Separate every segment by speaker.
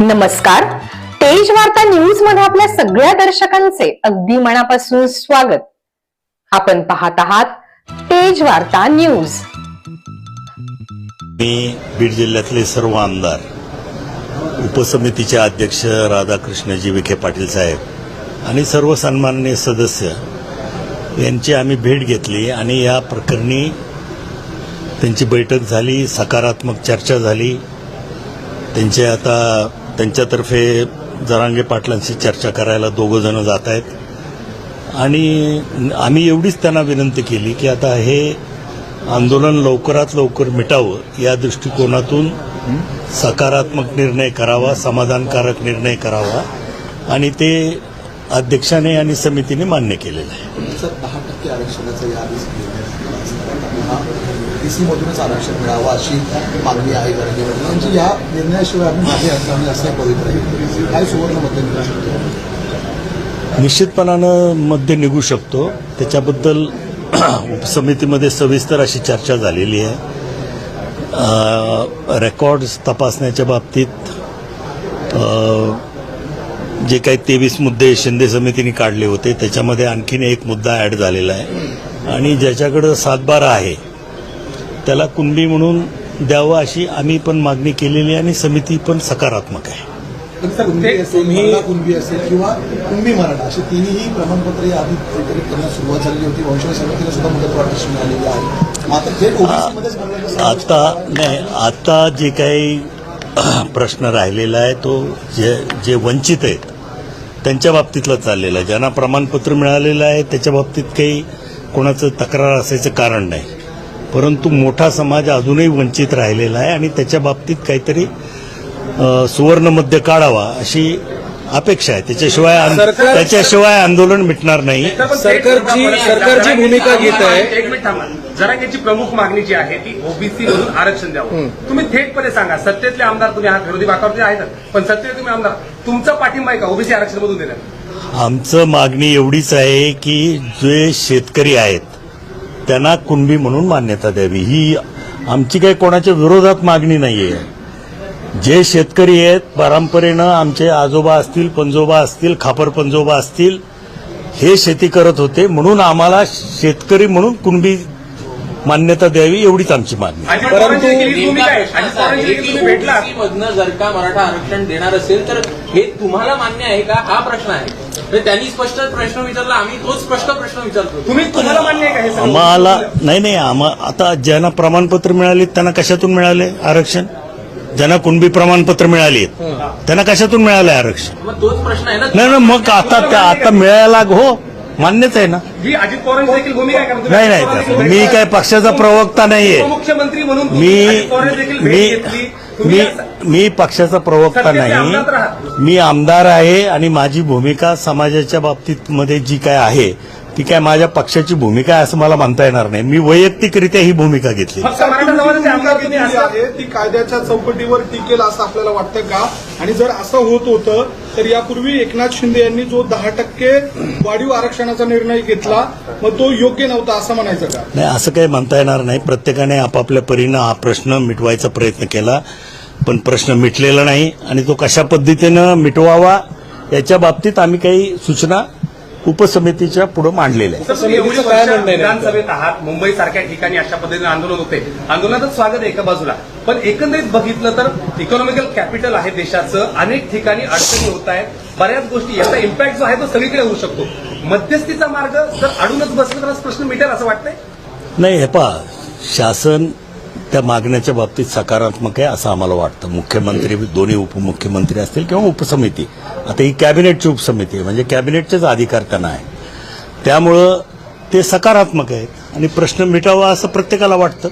Speaker 1: नमस्कार. तेज वार्ता न्यूजमध्ये आपल्या सगळ्या दर्शकांचे अगदी मनापासून स्वागत. आपण पाहत आहात तेज वार्ता न्यूज
Speaker 2: मी बीड जिल्ह्यातले सर्व आमदार उपसमितीचे अध्यक्ष राधाकृष्णजी विखे पाटील साहेब आणि सर्व सन्माननीय सदस्य यांची आम्ही भेट घेतली आणि या प्रकरणी त्यांची बैठक झाली सकारात्मक चर्चा झाली. त्यांचे आता त्यांच्यातर्फे जरांगे पाटलांशी चर्चा करायला दोघं जण जात आहेत. आणि आम्ही एवढीच त्यांना विनंती केली की आता हे आंदोलन लवकरात लवकर मिटावं या दृष्टिकोनातून सकारात्मक निर्णय करावा समाधानकारक निर्णय करावा. आणि ते अध्यक्षाने आणि समितीने मान्य केलेलं आहे.
Speaker 3: तुमचं दहा टक्के आरक्षणाचं याआधीच टीसीमधूनच आरक्षण मिळावं अशी मागणी आहे म्हणजे या निर्णयाशिवाय आम्ही मागे असताना असं पवित्र आहे काय सुवर्ण मध्य मिळू शकतो?
Speaker 2: निश्चितपणानं मध्य निघू शकतो. त्याच्याबद्दल उपसमितीमध्ये सविस्तर अशी चर्चा झालेली आहे. रेकॉर्ड्स तपासण्याच्या बाबतीत जे काही तेवीस मुद्दे शिंदे समितीने काढले होते त्याच्यामध्ये आणखीन एक मुद्दा ॲड झालेला आहे. आणि ज्याच्याकडं सातबारा आहे त्याला कुणबी म्हणून द्यावं अशी आम्ही पण मागणी केलेली आहे आणि समिती पण सकारात्मक आहे.
Speaker 3: पण कुणबी असेल मला कुणबी असेल किंवा कुणबी मराठा अशी तिन्ही प्रमाणपत्र या आधी वितरित करण्यास सुरुवात झालेली होती. वंशज समितीला सुद्धा मुदतवाढ तशी मिळालेली आहे.
Speaker 2: आता नाही आता जे काही प्रश्न राहिलेला आहे तो जे जे वंचित आहेत त्यांच्या बाबतीतला चाललेला आहे. ज्यांना प्रमाणपत्र मिळालेलं आहे त्याच्या बाबतीत काही कोणाचं तक्रार असायचं कारण नाही. परंतु मोठा समाज अजूनही वंचित राहिलेला आहे आणि त्याच्या बाबतीत काहीतरी सुवर्णमध्य काढावा अशी अपेक्षा आहे. त्याच्याशिवाय
Speaker 4: सरकार-
Speaker 2: त्याच्याशिवाय आंदोलन मिटणार नाही.
Speaker 4: सरकारची सरकारची भूमिका घेत आहे.
Speaker 5: एक मिनिट थांबा. जरांगेची प्रमुख मागणी जी आहे ती ओबीसी मधून आरक्षण द्यावं. तुम्ही थेटपणे सांगा सत्तेतले आमदार तुम्ही आहात विरोधी बाकावरती आहेत. पण सत्तेत तुम्ही आमदार तुमचा पाठिंबा आहे का ओबीसी आरक्षण मधून देण्यात?
Speaker 2: आमचं मागणी एवढीच आहे की जे शेतकरी आहेत त्यांना कुणबी म्हणून मान्यता द्यावी. ही आमची काही कोणाच्या विरोधात मागणी नाही आहे जे शेतकरी आहेत परंपरेनं आमचे आजोबा असतील पंजोबा असतील खापर पंजोबा असतील हे शेती करत होते. म्हणून आम्हाला शेतकरी म्हणून कुणबी मान्यता द्यावी एवढीच आमची मागणी.
Speaker 5: ही भेटला?
Speaker 6: मधनं जर का मराठा आरक्षण देणार असेल तर हे तुम्हाला मान्य आहे का? हा प्रश्न आहे. त्यांनी स्पष्ट प्रश्न विचारला आम्ही तोच स्पष्ट प्रश्न विचारतो.
Speaker 5: तुम्ही तुम्हाला मान्य आहे का हे?
Speaker 2: आम्हाला नाही नाही आम्हा आता ज्यांना प्रमाणपत्र मिळाले त्यांना कशातून मिळाले आरक्षण? ज्यांना कुणबी प्रमाणपत्र मिळाली त्यांना कशातून मिळाले आरक्षण?
Speaker 6: तोच प्रश्न आहे ना.
Speaker 2: नाही ना मग आता त्या- आता मिळायला हो मान्यच आहे ना.
Speaker 5: अजित पवारांची देखील भूमिका आहे का? तुम्ही
Speaker 2: नाही
Speaker 5: अजित
Speaker 2: नाही मी काय पक्षाचा प्रवक्ता नाहीये.
Speaker 5: उपमुख्यमंत्री म्हणून तुम्ही
Speaker 2: मी
Speaker 5: अजित पवारांची देखील
Speaker 2: मी
Speaker 5: भेट घेतली. तुम्ही
Speaker 2: मी मी पक्षाचा प्रवक्ता नाही. मी आमदार आहे आणि माझी भूमिका समाजाच्या बाबतीत मध्ये जी काय आहे ती काय माझ्या पक्षाची भूमिका आहे असं मला म्हणता येणार नाही. मी वैयक्तिकरित्या ही भूमिका घेतली.
Speaker 7: ती कायद्याच्या चौकटीवर टिकेल असं आपल्याला वाटतं का? आणि जर असं होत होतं तर यापूर्वी एकनाथ शिंदे यांनी जो दहा टक्के वाढीव आरक्षणाचा निर्णय घेतला मग तो योग्य नव्हता असं म्हणायचं का?
Speaker 2: नाही असं काही म्हणता येणार नाही. प्रत्येकाने आपापल्या परीनं हा प्रश्न मिटवायचा प्रयत्न केला पण प्रश्न मिटलेला नाही. आणि तो कशा पद्धतीनं मिटवावा याच्या बाबतीत आम्ही काही सूचना उपसमितीच्या पुढे
Speaker 4: म्हणणं आहे. नेमकं?
Speaker 5: विधानसभेत आहात मुंबई सारख्या ठिकाणी अशा पद्धतीने आंदोलन होते. आंदोलनाचं स्वागत आहे एका बाजूला. पण एकंदरीत बघितलं तर इकॉनॉमिकल कॅपिटल आहे देशाचं. अनेक ठिकाणी अडचणी होत आहेत. बऱ्याच गोष्टी याचा इम्पॅक्ट जो आहे तो सगळीकडे होऊ शकतो. मध्यस्थीचा मार्ग जर अडूनच बसला तर प्रश्न मिटेल असं वाटतंय?
Speaker 2: नाही हे पहा शासन त्या मागण्याच्या बाबतीत सकारात्मक आहे असं आम्हाला वाटतं. मुख्यमंत्री दोन्ही उपमुख्यमंत्री असतील किंवा उपसमिती. आता ही कॅबिनेटची उपसमिती आहे म्हणजे कॅबिनेटचेच अधिकार त्यांना आहे. त्यामुळं ते सकारात्मक आहेत आणि प्रश्न मिटावा असं प्रत्येकाला वाटतं.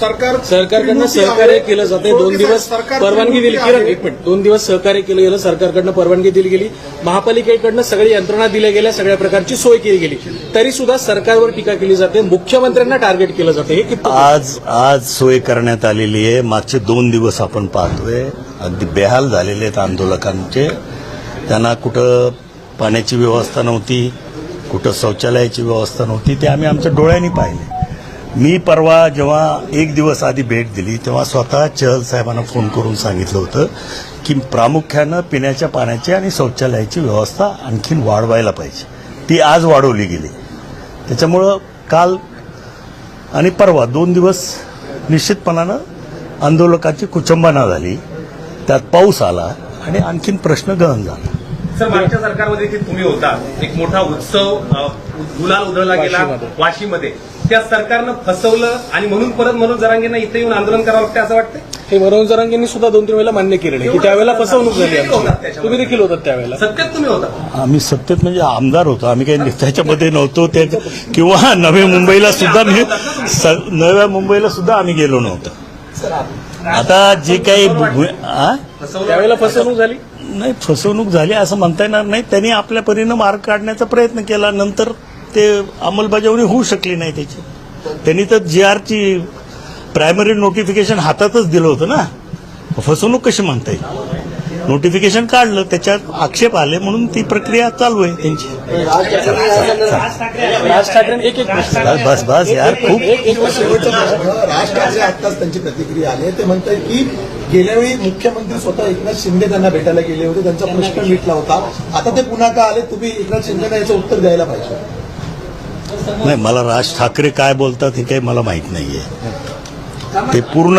Speaker 7: सरकार
Speaker 4: सरकारकडनं सहकार्य केलं जाते दोन दिवस परवानगी दिली. किरण. एक मिनिट. दोन दिवस सहकार्य केलं गेलं सरकारकडनं परवानगी दिली गेली. महापालिकेकडनं सगळी यंत्रणा दिल्या गेल्या सगळ्या प्रकारची सोय केली गेली. तरी सुद्धा सरकारवर टीका केली जाते. मुख्यमंत्र्यांना टार्गेट केलं जाते. हे किती
Speaker 2: आज आज सोय करण्यात आलेली आहे. मागचे दोन दिवस आपण पाहतोय. अगदी बेहाल झालेले आहेत आंदोलकांचे. त्यांना कुठं पाण्याची व्यवस्था नव्हती कुठं शौचालयाची व्यवस्था नव्हती ते आम्ही आमच्या डोळ्यांनी पाहिले. मी परवा जेव्हा एक दिवस आधी भेट दिली तेव्हा स्वतः चहल साहेबांना फोन करून सांगितलं होतं की प्रामुख्यानं पिण्याच्या पाण्याची आणि शौचालयाची व्यवस्था आणखीन वाढवायला पाहिजे. ती आज वाढवली गेली. त्याच्यामुळं काल आणि परवा दोन दिवस निश्चितपणानं आंदोलकाची कुचंबना झाली. त्यात पाऊस आला आणि आणखीन प्रश्न गहन झाला.
Speaker 5: सर मागच्या सरकारमध्ये देखील तुम्ही होता. एक मोठा उत्सव गुलाल उधळला गेला
Speaker 4: वाशीमध्ये.
Speaker 5: त्या सरकारनं फसवलं आणि म्हणून परत मनोज जरांगेंना इथे येऊन आंदोलन करावं लागतं असं वाटतं
Speaker 4: हे मनोज जरांगेंनी सुद्धा दोन तीन वेळेला मान्य केलेलं आहे. की त्यावेळेला फसवणूक झाली
Speaker 5: तुम्ही
Speaker 4: आमची. देखील होतात त्यावेळेला.
Speaker 5: सत्यात तुम्ही होता.
Speaker 2: आम्ही सत्तेत म्हणजे आमदार होतो. आम्ही काही त्याच्यामध्ये नव्हतो. ते किंवा नवी मुंबईला सुद्धा मी स- नव्या मुंबईला सुद्धा आम्ही गेलो नव्हतो. आता जे काही भू- आ?
Speaker 4: त्यावेळेला फसवणूक झाली?
Speaker 2: नाही फसवणूक झाली असं म्हणता येणार नाही. त्यांनी आपल्या परीनं मार्ग काढण्याचा प्रयत्न केला. नंतर ते अंमलबजावणी होऊ शकली नाही त्याची. त्यांनी तर जी आरची प्रायमरी नोटिफिकेशन हातातच दिलं होतं ना. फसवणूक कशी म्हणता येईल? नोटिफिकेशन काढलं त्याच्यात आक्षेप आले म्हणून ती प्रक्रिया चालू आहे त्यांची.
Speaker 4: राज ठाकरे एक एक प्रश्न.
Speaker 2: बस बस बस यार खूप
Speaker 3: राज ठाकरे आत्ताच त्यांची प्रतिक्रिया आली. आहे. ते म्हणतात की गेल्या वेळी मुख्यमंत्री स्वतः एकनाथ शिंदे त्यांना भेटायला गेले होते. त्यांचा प्रश्न मिटला होता. आता ते पुन्हा का आले? तुम्ही एकनाथ शिंदेना याचं उत्तर द्यायला पाहिजे.
Speaker 2: नाही मला राज ठाकरे काय बोलतात हे काही मला माहीत नाहीये. ते पूर्ण